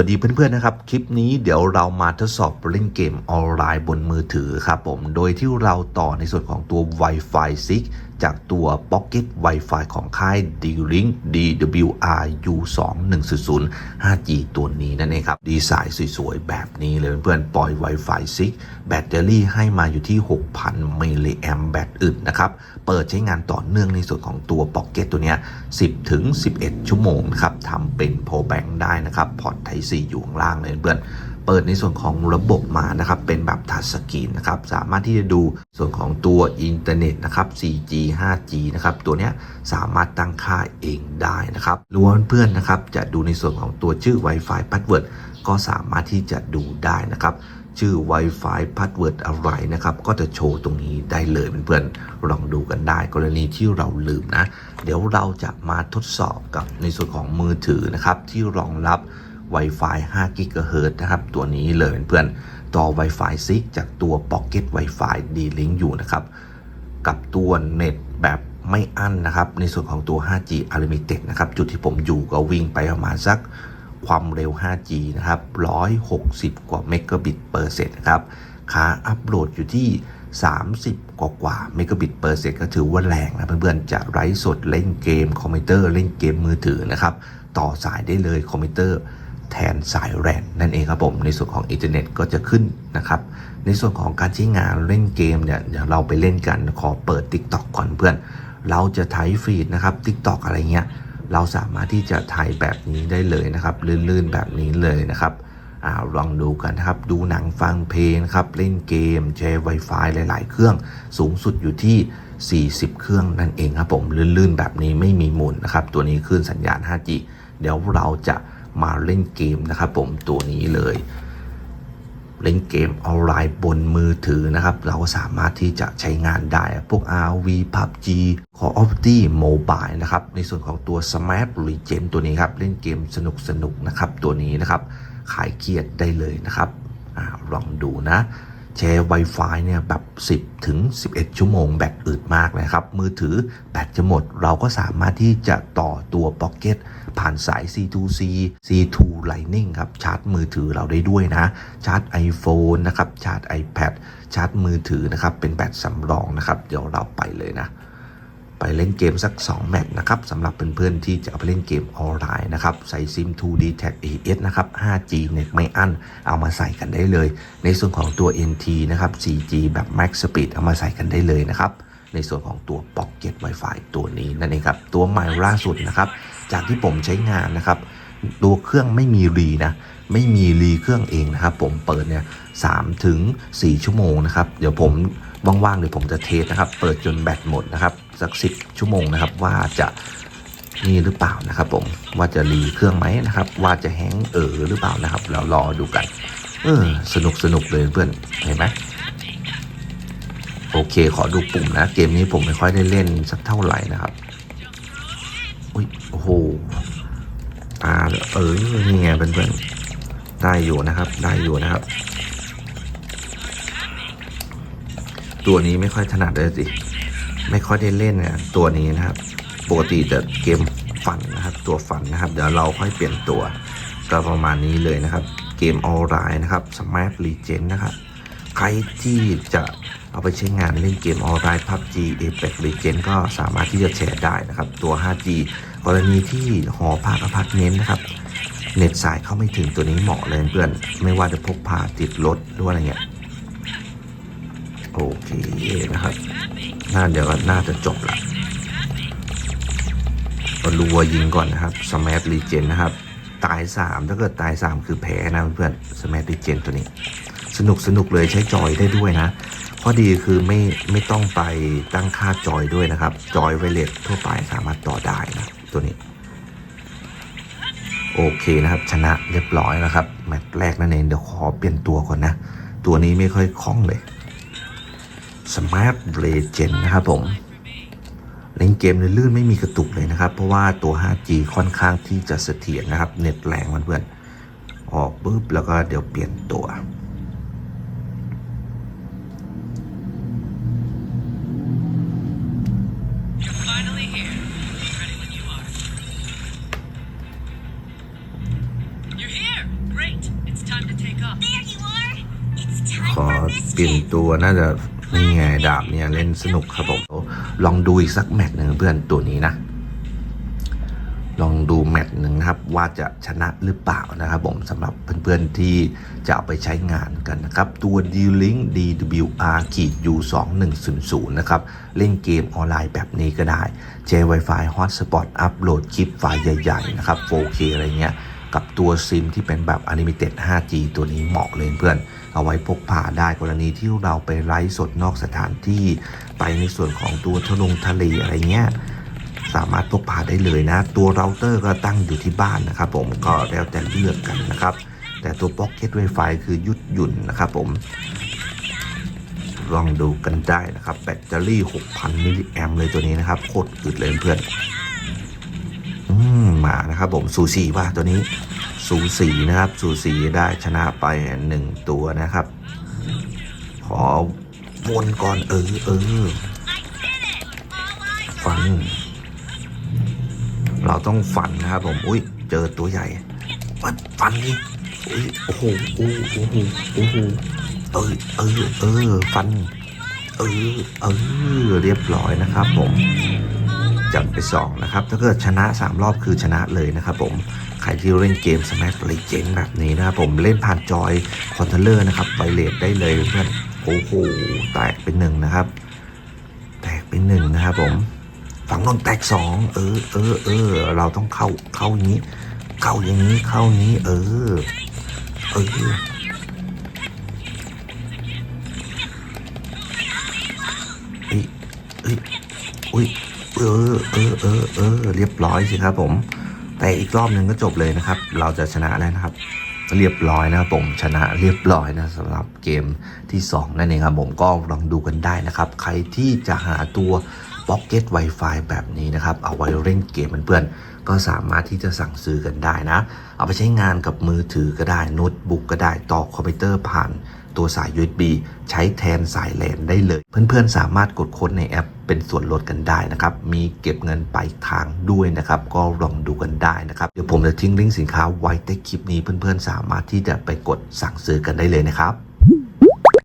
วัสดีเพื่อนๆนะครับ คลิปนี้เดี๋ยวเรามาทดสอบเล่นเกมออนไลน์บนมือถือครับผม โดยที่เราต่อในส่วนของตัว Wi-Fi 6 จากตัว Pocket Wi-Fi ของค่าย D-Link DWRU2100 5G ตัวนี้นั่นเองครับ ดีไซน์สวยๆ แบบนี้เลยเพื่อนๆปล่อย Wi-Fi 6 แบตเตอรี่ให้มาอยู่ที่ 6,000 มิลลิแอมแบตอึดนะครับ เปิดใช้งานต่อเนื่องในส่วนของตัว Pocket ตัวนี้ 10 ถึง 11 ชั่วโมงครับทำเป็น power bank ได้นะครับ พอร์ต Type C อยู่ข้างล่างเลยเพื่อน เปิดในส่วนของระบบมานะครับ เป็นแบบทัชสกรีนนะครับ สามารถที่จะดูส่วนของตัวอินเทอร์เน็ตนะครับ 4G 5G นะครับ ตัวนี้สามารถตั้งค่าเองได้นะครับรว่าเพื่อนนะครับ จะดูในส่วนของตัวชื่อ Wi-Fi Password ก็สามารถที่จะดูได้นะครับชื่อ Wi-Fi Password อะไรนะครับ ก็จะโชว์ตรงนี้ได้เลยเพื่อนๆลองดูกันได้กรณีที่เราลืมนะ เดี๋ยวเราจะมาทดสอบกับในส่วนของมือถือนะครับ ที่รองรับ Wi-Fi 5 GHz นะครับ ตัวนี้เลยเพื่อนๆต่อ Wi-Fi 6 จากตัว Pocket Wi-Fi D-Link อยู่นะครับ กับตัวเน็ตแบบไม่อั้นนะครับ ในส่วนของตัว 5G Unlimited นะครับ จุดที่ผมอยู่ก็วิ่งไปประมาณสักความเร็ว 5G นะครับ 160 กว่าเมกะบิตเปอร์เซกนะครับค่าอัปโหลดอยู่ที่ 30 กว่ากว่าเมกะบิตเปอร์เซกก็ถือว่าแรงนะเพื่อนๆ จะไร้สดเล่นเกมคอมพิวเตอร์เล่นเกมมือถือนะครับ ต่อสายได้เลยคอมพิวเตอร์ แทนสายแรนนั่นเองครับผม ในส่วนของอินเทอร์เน็ตก็จะขึ้นนะครับ ในส่วนของการใช้งานเล่นเกมเนี่ยเดี๋ยวเราไปเล่นกันขอเปิด TikTok ก่อนเพื่อน เราจะถ่ายฟีดนะครับ TikTok อะไรเงี้ยเราสามารถที่จะถ่ายแบบนี้ได้เลยนะครับ ลื่นๆแบบนี้เลยนะครับอาลองดูกันนะครับ ดูหนังฟังเพลงครับ เล่นเกมแชร์ Wi-Fi หลาย ๆ เครื่อง สูงสุดอยู่ที่ 40 เครื่องนั่นเองครับผม ลื่น ๆ แบบนี้ไม่มีหมุนนะครับ ตัวนี้คลื่นสัญญาณ 5G เดี๋ยวเราจะ มาเล่นเกมนะครับผมตัวนี้เลย เล่นเกมออนไลน์บนมือถือนะครับ เราก็สามารถที่จะใช้งานได้ พวก RV PUBG Call of Duty Mobile นะครับ ในส่วนของตัว Smart Legend ตัวนี้ครับ เล่นเกมสนุกสนุกๆนะครับ ตัวนี้นะครับ ขายเครียดได้เลยนะครับอลองดูนะ แชร์ Wi-Fi เนี่ยแบบ 10 ถึง 11 ชั่วโมงแบตอึดมากเลยครับ มือถือแบตจะหมด เราก็สามารถที่จะต่อตัว Pocket ผ่านสาย C2C C2 Lightning ครับ ชาร์จมือถือเราได้ด้วยนะ ชาร์จ iPhone นะครับ ชาร์จ iPad ชาร์จมือถือนะครับ เป็นแบตสำรองนะครับ เดี๋ยวเราไปเลยนะ ไปเล่นเกมสัก 2 แมตช์นะครับสำหรับเพื่อนๆที่จะเอาไปเล่นเกมออนไลน์นะครับ ใส่ซิม 2D Tag AS นะครับ 5G เน็ตไม่อั้นเอามาใส่กันได้เลย ในส่วนของตัว NT นะครับ 4G แบบ Max Speed เอามาใส่กันได้เลยนะครับ ในส่วนของตัว Pocket Wi-Fi ตัวนี้นั่นเองครับ ตัวใหม่ล่าสุดนะครับ จากที่ผมใช้งานนะครับ ตัวเครื่องไม่มีรีนะ ไม่มีรีเครื่องเองนะครับ ผมเปิดเนี่ยสามถึงสี่ชั่วโมงนะครับ เดี๋ยวผมว่างๆเดี๋ยวผมจะเทสนะครับ เปิดจนแบตหมดนะครับ สักสิบชั่วโมงนะครับ ว่าจะนี่หรือเปล่านะครับผมว่าจะรีเครื่องไหมนะครับ ว่าจะแฮงเออหรือเปล่านะครับ เรารอดูกัน เออสนุกสนุกเลยเพื่อนเห็นไหมโอเค ขอดูปุ่มนะ เกมนี้ผมไม่ค่อยได้เล่นสักเท่าไหร่นะครับอุ้ยโอ้โหตาเออเนี่ไงเพื่อน ได้อยู่นะครับ ได้อยู่นะครับ ตัวนี้ไม่ค่อยถนัดเลยสิไม่ค่อยได้เล่นเนี่ยตัวนี้นะครับ ปกติจะเกมฝันนะครับ ตัวฝันนะครับ เดี๋ยวเราค่อยเปลี่ยนตัวก็ประมาณนี้เลยนะครับ เกมออนไลน์นะครับ Smart Legend นะครับ ใครที่จะเอาไปใช้งานเล่นเกมออนไลน์ PUBG Apex Legends ก็สามารถที่จะแชร์ได้นะครับ ตัว 5G กรณีที่หอพักอพาร์ตเมนต์นะครับ เน็ตสายเข้าไม่ถึงตัวนี้เหมาะเลยเพื่อน ไม่ว่าจะพกพาติดรถหรือว่าอะไรเงี้ย โอเคนะครับ น่าเดี๋ยวก็น่าจะจบละรัวยิงก่อนนะครับ Smart Legend นะครับ ตาย3ถ้าเกิดตาย3คือแพ้นะเพื่อน Smart Legend ตัวนี้ สนุกสนุกเลยใช้จอยได้ด้วยนะข้อดีคือไม่ไม่ต้องไปตั้งค่าจอยด้วยนะครับ จอยไวเลสทั่วไปสามารถต่อได้นะตัวนี้ โอเคนะครับ ชนะเรียบร้อยแล้วครับ แมตช์แรกนั่นเองเดี๋ยวขอเปลี่ยนตัวก่อนนะ ตัวนี้ไม่ค่อยคล่องเลยสมาร์ทเลเจนนะครับผมเล่นเกมลื่นไม่มีกระตุกเลยนะครับ เพราะว่าตัว 5G ค่อนข้างที่จะเสถียรนะครับ เน็ตแรงเพื่อนๆออกปุ๊บแล้วก็เดี๋ยวเปลี่ยนตัว ขอ for เปลี่ยน mischief. ตัวน่าจะนี่ไงดาบเนี่ยเล่นสนุกครับผมลองดูอีกสักแมตช์หนึ่งเพื่อนตัวนี้นะ ลองดูแมตช์หนึ่งนะครับ ว่าจะชนะหรือเปล่านะครับผมสำหรับเพื่อนๆที่จะเอาไปใช้งานกันนะครับ ตัว D-Link DWR ขีด U 2 1 0 0นะครับ เล่นเกมออนไลน์แบบนี้ก็ได้ใช้ Wi-Fi Hotspot อัปโหลดคลิปไฟล์ใหญ่ ๆ นะครับ 4K อะไรเงี้ย กับตัวซิมที่เป็นแบบ Unlimited 5G ตัวนี้เหมาะเลยเพื่อน เอาไว้พกพาได้กรณีที่เราไปไลฟ์สดนอกสถานที่ ไปในส่วนของตัวทะลงทะเลอะไรเงี้ยสามารถพกพาได้เลยนะ ตัวเราเตอร์ก็ตั้งอยู่ที่บ้านนะครับผมก็แล้วแต่เลือกกันนะครับ แต่ตัว Pocket Wi-Fi คือยุดหยุ่นนะครับผมลองดูกันได้นะครับ แบตเตอรี่ 6,000 มิลลิแอมเลยตัวนี้นะครับ โคตรอึดเลยเพื่อน มมานะครับผมสูสีว่าตัวนี้สูสีนะครับ สูสีได้ชนะไปหนึ่งตัวนะครับ ขอวนก่อนเออเออฟัน เราต้องฟันนะครับผมอุ้ยเจอตัวใหญ่ฟันฟันดิอุ้ยโอ้โหโอ้โหโอ้โหโอ้โหเออเออเออฟัน เออเออเรียบร้อยนะครับผม จับไปสองนะครับ ถ้าเกิดชนะ 3 รอบคือชนะเลยนะครับผมใครที่เล่นเกม Smash Legend แบบนี้นะครับผมเล่นผ่านจอยคอนโทรลเลอร์นะครับไวเลสได้เลยเพื่อนโอ้โหแตกเป็นหนึ่งนะครับ แตกเป็นหนึ่งนะครับผมฝั่งนนแตกสองเออเออเออเราต้องเข้าเข้านี้ เข้าอย่างนี้เข้านี้ เออเออเอ้ยเอ้ยอุ้ย เออเออเออเออเรียบร้อยสิครับผม แต่อีกรอบหนึ่งก็จบเลยนะครับ เราจะชนะแล้วนะครับ เรียบร้อยนะครับผมชนะเรียบร้อยนะสำหรับเกมที่ 2 นั่นเองครับผมก็ลองดูกันได้นะครับ ใครที่จะหาตัว Pocket Wi-Fi แบบนี้นะครับ เอาไว้เล่นเกมเพื่อนๆก็สามารถที่จะสั่งซื้อกันได้นะ เอาไปใช้งานกับมือถือก็ได้โน้ตบุ๊กก็ได้ต่อคอมพิวเตอร์ผ่าน ตัวสาย USB ใช้แทนสายแลนได้เลย เพื่อนๆสามารถกดค้นในแอปเป็นส่วนลดกันได้นะครับ มีเก็บเงินปลายทางด้วยนะครับ ก็ลองดูกันได้นะครับ เดี๋ยวผมจะทิ้งลิงก์สินค้าไว้ใต้คลิปนี้เพื่อนๆสามารถที่จะไปกดสั่งซื้อกันได้เลยนะครับ